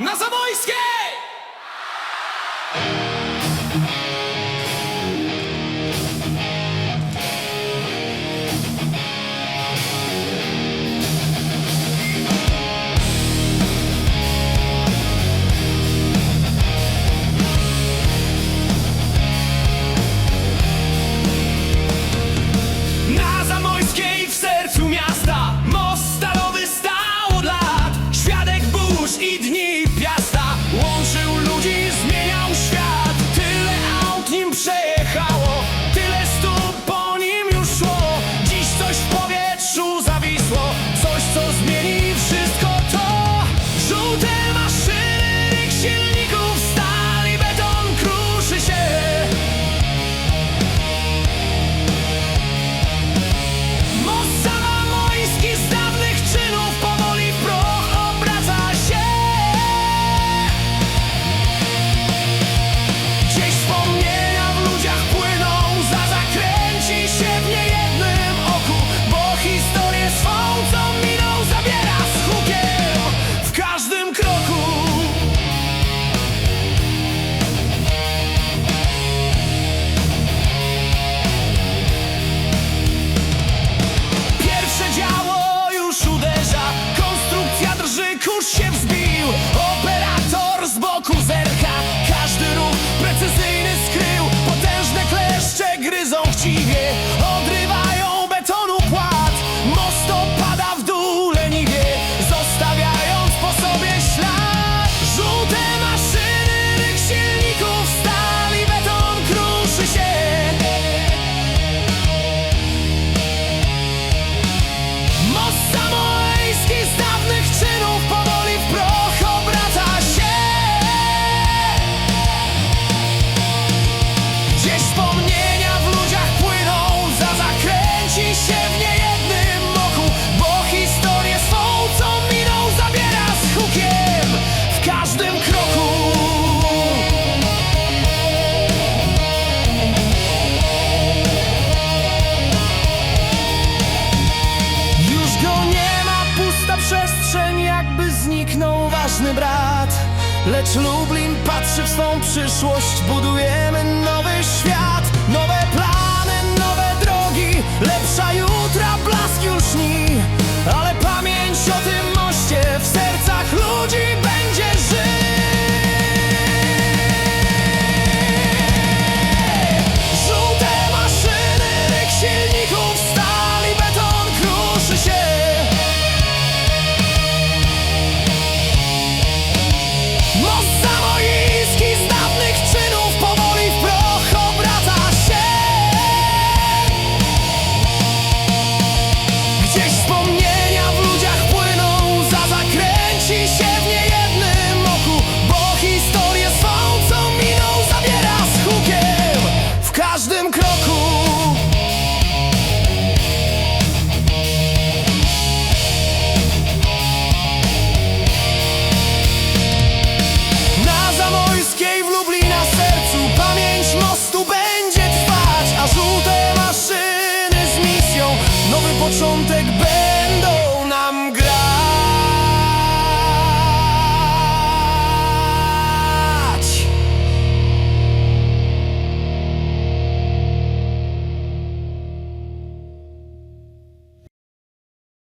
На Замойське! już się wzbił Operator z boku zerka. Każdy ruch precyzyjny skrył. Potężne kleszcze gryzą w chciw zniknął ważny brat Lecz Lublin patrzy w swą przyszłość. Budujemy nowy świat.